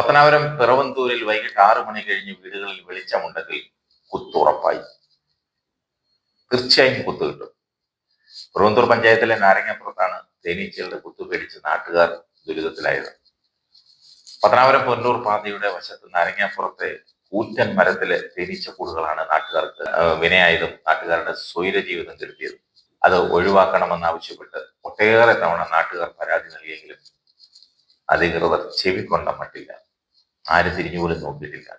പത്തനാപുരം പിറവന്തൂരിൽ വൈകിട്ട് ആറു മണി കഴിഞ്ഞ് വീടുകളിൽ വെളിച്ചമുണ്ടെങ്കിൽ കുത്തുറപ്പായി തീർച്ചയായും കുത്തു കിട്ടും. പിറവന്തൂർ പഞ്ചായത്തിലെ നാരങ്ങപ്പുറത്താണ് തേനീച്ചകളുടെ കുത്തു പേടിച്ച് നാട്ടുകാർ ദുരിതത്തിലായത്. പത്തനാപുരം പൊന്നൂർ പാതയുടെ വശത്ത് നാരങ്ങാപ്പുറത്തെ കൂറ്റൻ മരത്തിലെ തേനീച്ച കൂടുകളാണ് നാട്ടുകാർക്ക് വിനയായതും നാട്ടുകാരുടെ സ്വൈര ജീവിതം കരുതിയതും അത് ഒഴിവാക്കണമെന്നാവശ്യപ്പെട്ട് ഒട്ടേറെ തവണ നാട്ടുകാർ പരാതി നൽകിയെങ്കിലും അധികൃതർ ചെവിക്കൊണ്ട മട്ടില്ല. ആരും തിരിഞ്ഞുപോലും നോക്കിയിട്ടില്ല.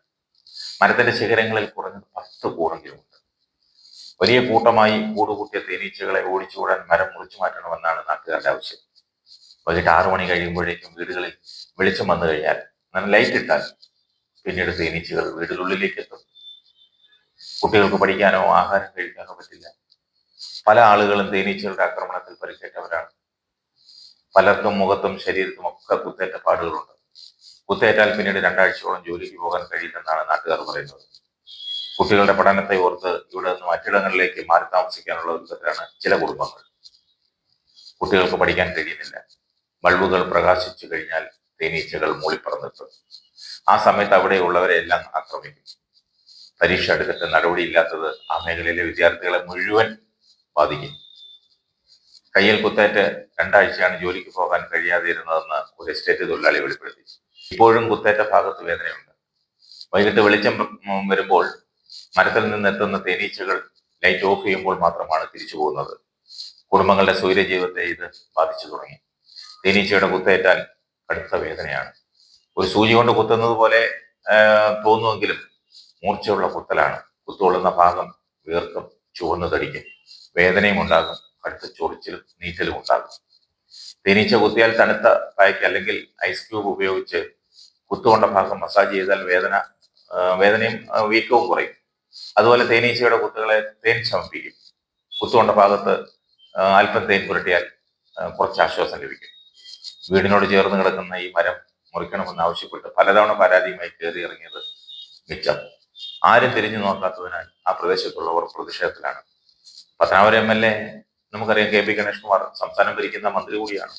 മരത്തിന്റെ ശിഖരങ്ങളിൽ കുറഞ്ഞത് പത്ത് കൂടെങ്കിലുമുണ്ട്. വലിയ കൂട്ടമായി കൂടുകൂട്ടിയ തേനീച്ചകളെ ഓടിച്ചുകൂടാൻ മരം മുറിച്ചു മാറ്റണമെന്നാണ് നാട്ടുകാരുടെ ആവശ്യം. വൈകിട്ട് ആറു മണി കഴിയുമ്പോഴേക്കും വീടുകളിൽ വെളിച്ചം വന്നു കഴിഞ്ഞാൽ ലൈറ്റ് ഇട്ടാൽ പിന്നീട് തേനീച്ചകൾ വീടിനുള്ളിലേക്ക് എത്തും. കുട്ടികൾക്ക് പഠിക്കാനോ ആഹാരം കഴിക്കാനോ പറ്റില്ല. പല ആളുകളും തേനീച്ചകളുടെ ആക്രമണത്തിൽ പരിക്കേറ്റവരാണ്. പലർക്കും മുഖത്തും ശരീരത്തും ഒക്കെ കുത്തേറ്റ പാടുകളുണ്ട്. കുത്തേറ്റാൽ പിന്നീട് രണ്ടാഴ്ചയോളം ജോലിക്ക് പോകാൻ കഴിയില്ലെന്നാണ് നാട്ടുകാർ പറയുന്നത്. കുട്ടികളുടെ പഠനത്തെ ഓർത്ത് ഇവിടെ നിന്ന് മറ്റിടങ്ങളിലേക്ക് മാറി താമസിക്കാനുള്ള ഒരുക്കത്തിലാണ് ചില കുടുംബങ്ങൾ. കുട്ടികൾക്ക് പഠിക്കാൻ കഴിയുന്നില്ല. ബൾബുകൾ പ്രകാശിച്ചു കഴിഞ്ഞാൽ തേനീച്ചകൾ മൂളിപ്പറന്നിട്ട്. ആ സമയത്ത് അവിടെയുള്ളവരെ എല്ലാം ആക്രമിക്കും. പരീക്ഷ എടുത്തിട്ട് നടപടിയില്ലാത്തത് ആ മേഖലയിലെ വിദ്യാർത്ഥികളെ മുഴുവൻ ബാധിക്കും. കയ്യിൽ കുത്തേറ്റ് രണ്ടാഴ്ചയാണ് ജോലിക്ക് പോകാൻ കഴിയാതിരുന്നതെന്ന് ഒരു എസ്റ്റേറ്റ് തൊഴിലാളി വെളിപ്പെടുത്തി. ഇപ്പോഴും കുത്തേറ്റ ഭാഗത്ത് വേദനയുണ്ട്. വൈകിട്ട് വെളിച്ചം വരുമ്പോൾ മരത്തിൽ നിന്നെത്തുന്ന തേനീച്ചകൾ ലൈറ്റ് ഓഫ് ചെയ്യുമ്പോൾ മാത്രമാണ് തിരിച്ചു പോകുന്നത്. കുടുംബങ്ങളുടെ സൂര്യജീവിതത്തെ ജീവിതത്തെ ഇത് ബാധിച്ചു തുടങ്ങി. തേനീച്ചയുടെ കുത്തേറ്റാൽ കടുത്ത വേദനയാണ്. ഒരു സൂചി കൊണ്ട് കുത്തുന്നത് പോലെ തോന്നുമെങ്കിലും മൂർച്ചയുള്ള കുത്തലാണ്. കുത്തുകൊള്ളുന്ന ഭാഗം വീർക്കും ചുവന്നു തടിക്കും. വേദനയും ഉണ്ടാകും കടുത്ത ചൊറിച്ചിലും നീറ്റലും ഉണ്ടാകും. തേനീച്ച കുത്തിയാൽ തണുത്ത പായ്ക്ക് അല്ലെങ്കിൽ ഐസ് ക്യൂബ് ഉപയോഗിച്ച് കുത്തുകൊണ്ട ഭാഗം മസാജ് ചെയ്താൽ വേദന വേദനയും വീക്കവും കുറയും. അതുപോലെ തേനീച്ചയുടെ കുത്തുകളെ തേൻ ശമിപ്പിക്കും കുത്തുകൊണ്ട ഭാഗത്ത് അല്പം തേൻ പുരട്ടിയാൽ കുറച്ച് ആശ്വാസം ലഭിക്കും. വീടിനോട് ചേർന്ന് കിടക്കുന്ന ഈ മരം മുറിക്കണമെന്ന് ആവശ്യപ്പെട്ട് പലതവണ പരാതിയുമായി കയറി ഇറങ്ങിയത് മിച്ചം. ആരും തിരിഞ്ഞു നോക്കാത്തതിനാൽ ആ പ്രദേശത്തുള്ളവർ പ്രതിഷേധത്തിലാണ്. പത്തനാപുരം എം എൽ എ നമുക്കറിയാം കെ പി ഗണേഷ് കുമാർ സംസ്ഥാനം ഭരിക്കുന്ന മന്ത്രി കൂടിയാണ്.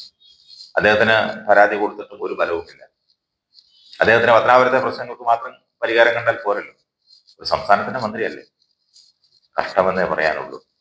അദ്ദേഹത്തിന് പരാതി കൊടുത്തിട്ടും ഒരു ഫലവുമില്ല. അദ്ദേഹത്തിന് പത്തനാപുരത്തെ പ്രശ്നങ്ങൾക്ക് മാത്രം പരിഹാരം കണ്ടാൽ പോരല്ലോ. ഒരു സംസ്ഥാനത്തിന്റെ മന്ത്രിയല്ലേ? കഷ്ടമെന്നേ പറയാനുള്ളൂ.